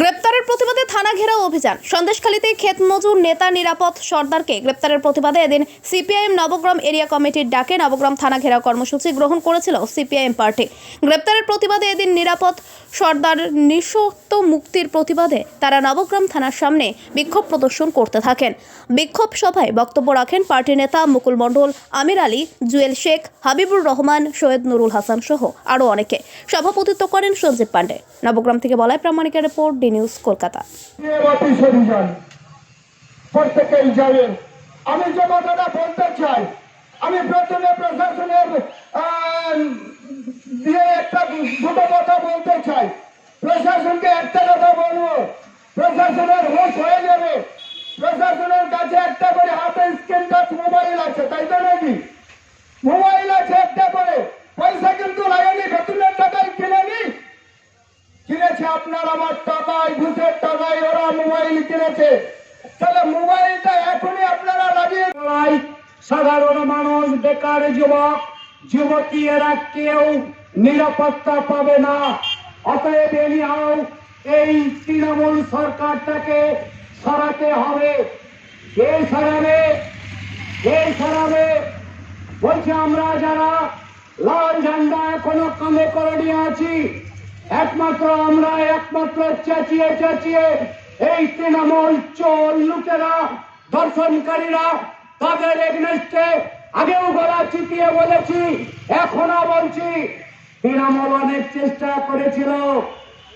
গ্রেপ্তারের প্রতিবাদে থানা ঘেরাও অভিযান। সন্দেশখালীতে ক্ষেত মজুর নেতা নিরাপদ সর্দারকে গ্রেপ্তারের প্রতিবাদে এদিন সিপিআইএম নবগ্রাম এরিয়া কমিটির ডাকে নবগ্রাম থানা ঘেরাও কর্মসূচি গ্রহণ করেছিল সিপিআইএম পার্টি। গ্রেপ্তারের প্রতিবাদে এদিন নিরাপদ সর্দার নিঃশর্ত মুক্তির প্রতিবাদে তারা নবগ্রাম থানার সামনে বিক্ষোভ প্রদর্শন করতে থাকেন। বিক্ষোভ সভায় বক্তব্য রাখেন পার্টি নেতা মুকুল মণ্ডল, আমির আলী, জুয়েল শেখ, হাবিবুর রহমান, সৈয়দ নুরুল হাসান সহ আরও অনেকে। সভাপতিত্ব করেন সঞ্জীব পান্ডে নবগ্রাম থেকে বলায় প্রামাণিকের রিপোর্ট ডি নিউজ কলকাতা। আমি যে কথাটা বলতে চাই, আমি প্রথমে প্রশাসনের দিয়ে একটা দুটো কথা বলতে চাই। প্রশাসনকে একটা কথা বলব। প্রশাসনের হোশ হয়ে যাবে। প্রশাসনের কাছে একটা করে হাতে স্ক্রিন টাচ মোবাইল আছে তাই তো নাকি মোবাইল আছে একটা করে পয়সা কিন্তু লাগেনি বেতনের টাকায় কিনেনি কিনেছে আপনার আমার টাকায় ঘুষের টাকায় ওরা মোবাইল কিনেছে। তাহলে মোবাইলটা এখনই আপনারা লাগিয়ে সাধারণ মানুষ, বেকার যুবক, যুবতী এরা কেউ নিরাপত্তা পাবে না। অতএব এনিহাও এই তৃণমূল সরকারটাকে সরাতে হবে। কে সরাবে? কে সরাবে? বলছে আমরা যারা লাল ঝান্ডা এখনও কামে করে নিয়ে আছি একমাত্র আমরা, একমাত্র চেঁচিয়ে চেঁচিয়ে এই তৃণমূল চোর লোকেরা দর্শনকারীরা তাদের এগনেস্টে আগেও গলা চিপিয়ে বলেছি, এখনও বলছি, তৃণমূল অনেক চেষ্টা করেছিল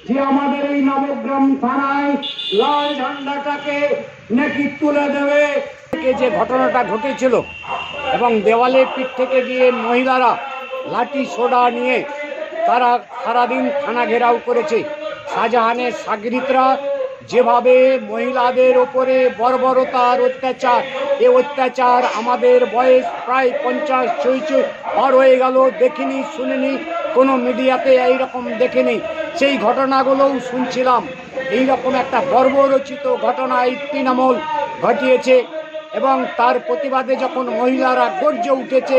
যে আমাদের এই নবগ্রাম থানায় লাল ঝান্ডাটাকে নাকি তুলে দেবে। যে ঘটনাটা ঘটেছিল এবং দেওয়ালের পিঠ থেকে গিয়ে মহিলারা লাঠি সোডা নিয়ে তারা সারাদিন থানা ঘেরাও করেছে। শাহজাহানের সাগরিতরা যেভাবে মহিলাদের ওপরে বর্বরতার অত্যাচার, এ অত্যাচার আমাদের বয়স প্রায় পঞ্চাশ ছইছে পার হয়ে গেল, দেখিনি, শুনিনি, কোনো মিডিয়াতে এইরকম দেখেনি। সেই ঘটনাগুলোও শুনছিলাম। এইরকম একটা বর্বরচিত ঘটনা এই তৃণমূল ঘটিয়েছে এবং তার প্রতিবাদে যখন মহিলারা গর্জে উঠেছে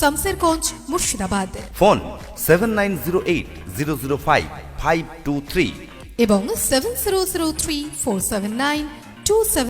Shamsherganj Murshidabad phone seven nine zero eight zero zero five five two three এবং seven zero zero three four seven nine two seven